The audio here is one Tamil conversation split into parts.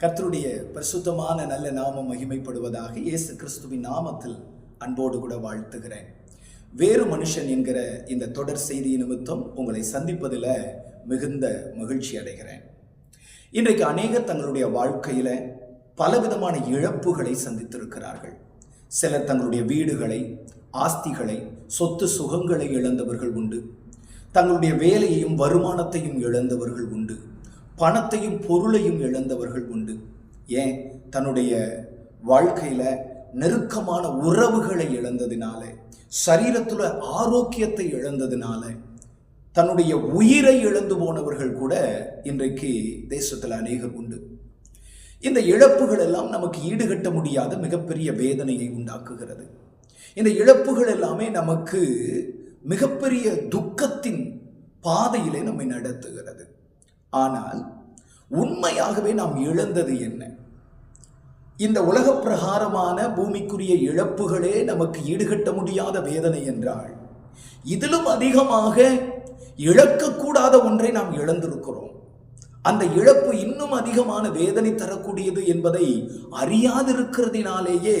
கர்த்தருடைய பரிசுத்தமான நல்ல நாமம் மகிமைப்படுவதாக இயேசு கிறிஸ்துவின் நாமத்தில் அன்போடு கூட வாழ்த்துகிறேன். வேறு மனுஷன் என்கிற இந்த தொடர் செய்தி நிமித்தம் உங்களை சந்திப்பதில் மிகுந்த மகிழ்ச்சி அடைகிறேன். இன்றைக்கு அநேகர் தங்களுடைய வாழ்க்கையில் பலவிதமான இழப்புகளை சந்தித்திருக்கிறார்கள். சிலர் தங்களுடைய வீடுகளை ஆஸ்திகளை சொத்து சுகங்களை இழந்தவர்கள் உண்டு. தங்களுடைய வேலையையும் வருமானத்தையும் இழந்தவர்கள் உண்டு. பணத்தையும் பொருளையும் இழந்தவர்கள் உண்டு. ஏன்? தன்னுடைய வாழ்க்கையில நெருக்கமான உறவுகளை இழந்ததினால சரீரத்துல ஆரோக்கியத்தை இழந்ததினால தன்னுடைய உயிரை இழந்து போனவர்கள் கூட இன்றைக்கு தேசத்தில் அநேகர் உண்டு. இந்த இழப்புகள் எல்லாம் நமக்கு ஈடுகட்ட முடியாத மிகப்பெரிய வேதனையை உண்டாக்குகிறது. இந்த இழப்புகள் எல்லாமே நமக்கு மிகப்பெரிய துக்கத்தின் பாதையிலே நம்மை நடத்துகிறது. ஆனால் உண்மையாகவே நாம் இழந்தது என்ன? இந்த உலக பிரகாரமான பூமிக்குரிய இழப்புகளே நமக்கு ஈடுகட்ட முடியாத வேதனை என்றால் இதிலும் அதிகமாக இழக்கக்கூடாத ஒன்றை நாம் இழந்திருக்கிறோம். அந்த இழப்பு இன்னும் அதிகமான வேதனை தரக்கூடியது என்பதை அறியாதிருக்கிறதினாலேயே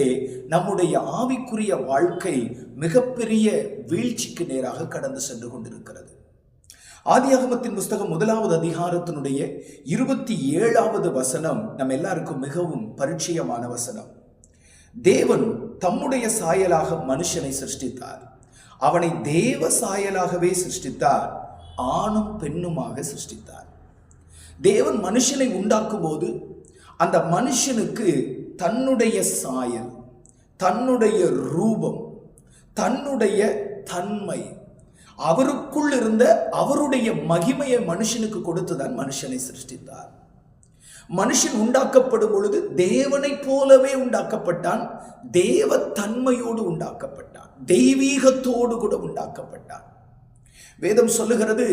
நம்முடைய ஆவிக்குரிய வாழ்க்கை மிகப்பெரிய வீழ்ச்சிக்கு நேராக கடந்து சென்று கொண்டிருக்கிறது. ஆதியாகமத்தின் புஸ்தகம் முதலாவது அதிகாரத்தினுடைய இருபத்தி ஏழாவது வசனம் நம்ம எல்லாருக்கும் மிகவும் பரிச்சயமான வசனம். தேவன் தம்முடைய சாயலாக மனுஷனை சிருஷ்டித்தார். அவனை தேவ சாயலாகவே சிருஷ்டித்தார். ஆணும் பெண்ணுமாக சிருஷ்டித்தார். தேவன் மனுஷனை உண்டாக்கும் போது அந்த மனுஷனுக்கு தன்னுடைய சாயல் தன்னுடைய ரூபம் தன்னுடைய தன்மை அவருக்குள் இருந்த அவருடைய மகிமையை மனுஷனுக்கு கொடுத்துதான் மனுஷனை சிருஷ்டித்தார். மனுஷன் உண்டாக்கப்படும் பொழுது தேவனை போலவே உண்டாக்கப்பட்டான். தேவ தன்மையோடு உண்டாக்கப்பட்டான். தெய்வீகத்தோடு கூட உண்டாக்கப்பட்டான். வேதம் சொல்லுகிறது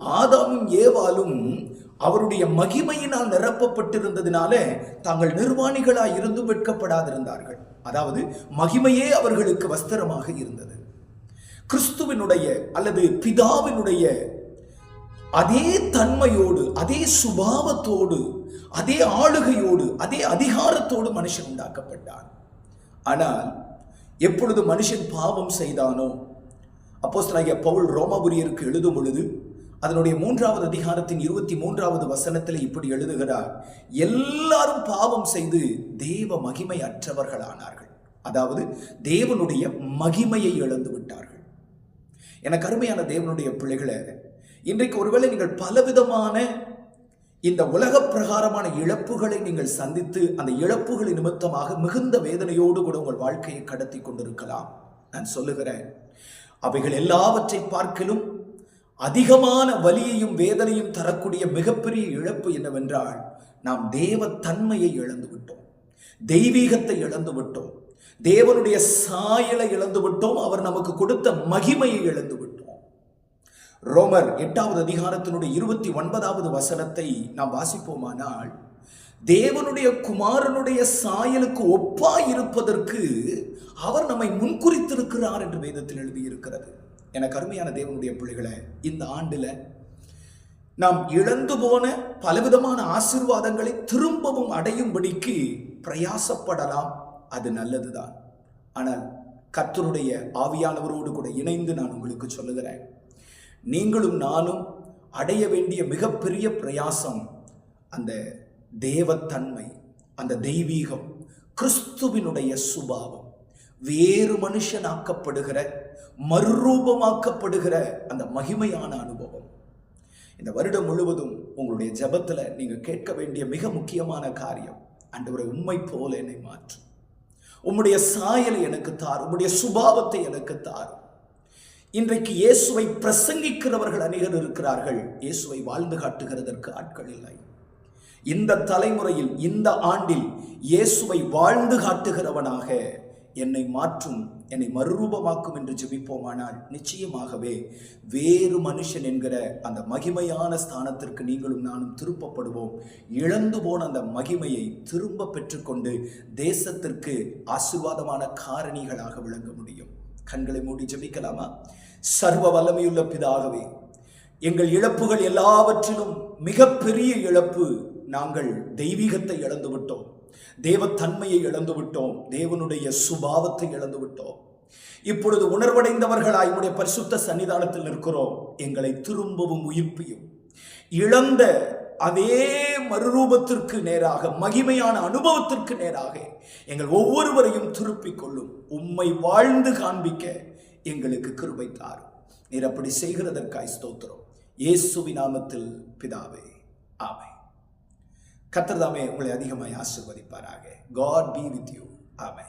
ஆதாமும் ஏவாலும் அவருடைய மகிமையினால் நிரப்பப்பட்டிருந்ததினால தாங்கள் நிர்வாணிகளாய் இருந்து வெட்கப்படாதிருந்தார்கள். அதாவது மகிமையே அவர்களுக்கு வஸ்திரமாக இருந்தது. கிறிஸ்துவினுடைய அல்லது பிதாவினுடைய அதே தன்மையோடு அதே சுபாவத்தோடு அதே ஆளுகையோடு அதே அதிகாரத்தோடு மனுஷன் உண்டாக்கப்பட்டான் ஆனால் எப்பொழுது மனுஷன் பாவம் செய்தானோ அப்போஸ்தலாகிய பவுல் ரோமபுரியருக்கு எழுதும் பொழுது அதனுடைய மூன்றாவது அதிகாரத்தின் இருபத்தி மூன்றாவது வசனத்தில் இப்படி எழுதுகிறார் எல்லாரும் பாவம் செய்து தேவ மகிமை அற்றவர்களானார்கள் அதாவது தேவனுடைய மகிமையை இழந்து விட்டார் எனக்கு அருமையான தேவனுடைய பிள்ளைகளை இன்றைக்கு ஒருவேளை நீங்கள் பலவிதமான இந்த உலக பிரகாரமான இழப்புகளை நீங்கள் சந்தித்து அந்த இழப்புகள் நிமித்தமாக மிகுந்த வேதனையோடு கூட உங்கள் வாழ்க்கையை கடத்தி கொண்டிருக்கலாம். நான் சொல்லுகிறேன் அவைகள் எல்லாவற்றை பார்க்கலும் அதிகமான வலியையும் வேதனையும் தரக்கூடிய மிகப்பெரிய இழப்பு என்னவென்றால் நாம் தேவ தன்மையை இழந்து விட்டோம் தெய்வீகத்தை இழந்து விட்டோம் தேவனுடைய சாயலை இழந்து விட்டோம். அவர் நமக்கு கொடுத்த மகிமையை இழந்து விட்டோம். ரோமர் எட்டாவது அதிகாரத்தினுடைய இருபத்தி ஒன்பதாவது வசனத்தை நாம் வாசிப்போமானால் தேவனுடைய குமாரனுடைய சாயலுக்கு ஒப்பாய் இருப்பதற்கு அவர் நம்மை முன்குறித்திருக்கிறார் என்று வேதத்தில் எழுதியிருக்கிறது. எனக்கு கருமையான தேவனுடைய பிள்ளைகளை இந்த ஆண்டுல நாம் இழந்து போன பலவிதமான ஆசிர்வாதங்களை திரும்பவும் அடையும்படிக்கு பிரயாசப்படலாம். அது நல்லதுதான். ஆனால் கர்த்தருடைய ஆவியானவரோடு கூட இணைந்து நான் உங்களுக்கு சொல்லுகிறேன். நீங்களும் நானும் அடைய வேண்டிய மிகப்பெரிய பிரயாசம் அந்த தேவத்தன்மை அந்த தெய்வீகம் கிறிஸ்துவினுடைய சுபாவம். வேறு மனுஷனாக்கப்படுகிற மறுரூபமாக்கப்படுகிற அந்த மகிமையான அனுபவம். இந்த வருடம் முழுவதும் உங்களுடைய ஜபத்தில் நீங்கள் கேட்க வேண்டிய மிக முக்கியமான காரியம் ஆண்டவரை உண்மை போல என்னை மாற்றும் உம்முடைய சாயலை எனக்கு தார் உம்முடைய சுபாவத்தை எனக்கு தார். இன்றைக்கு இயேசுவை பிரசங்கிக்கிறவர்கள் அநேகர் இருக்கிறார்கள். இயேசுவை வாழ்ந்து காட்டுகிறதற்கு ஆட்கள் இல்லை. இந்த தலைமுறையில் இந்த ஆண்டில் இயேசுவை வாழ்ந்து காட்டுகிறவனாக என்னை மாற்றும் என்னை மறுரூபமாக்கும் என்று ஜெபிப்போமானால் நிச்சயமாகவே வேறு மனுஷன் என்கிற அந்த மகிமையான ஸ்தானத்திற்கு நீங்களும் நானும் திருப்பப்படுவோம். இழந்து போன அந்த மகிமையை திரும்ப பெற்றுக்கொண்டு தேசத்திற்கு ஆசீர்வாதமான காரணிகளாக விளங்க முடியும். கண்களை மூடி ஜெபிக்கலாமா? சர்வ வல்லமையுள்ள பிதாகவே எங்கள் இழப்புகள் எல்லாவற்றிலும் மிகப்பெரிய இழப்பு நாங்கள் தெய்வீகத்தை இழந்து விட்டோம் தேவத்தன்மையை இழந்து விட்டோம் தேவனுடைய சுபாவத்தை இழந்து விட்டோம் இப்பொழுது உணர்வடைந்தவர்களாய் உடைய பரிசுத்த சன்னிதானத்தில் நிற்கிறோம். எங்களை திரும்பவும் உயிர்ப்பியும். இழந்த அதே மறுரூபத்திற்கு நேராக மகிமையான அனுபவத்திற்கு நேராக எங்கள் ஒவ்வொருவரையும் திருப்பிக் கொள்ளும். உம்மை வாழ்ந்து காண்பிக்க எங்களுக்கு கிருபை தாரும். நீர் அப்படி செய்கிறதற்காய் ஸ்தோத்திரம். இயேசுவி நாமத்தில் பிதாவே ஆமை கத்திரதாமே உங்களை அதிகமாய் ஆசிர்வதிப்பாராக. காட் பி வித் யூ ஆமை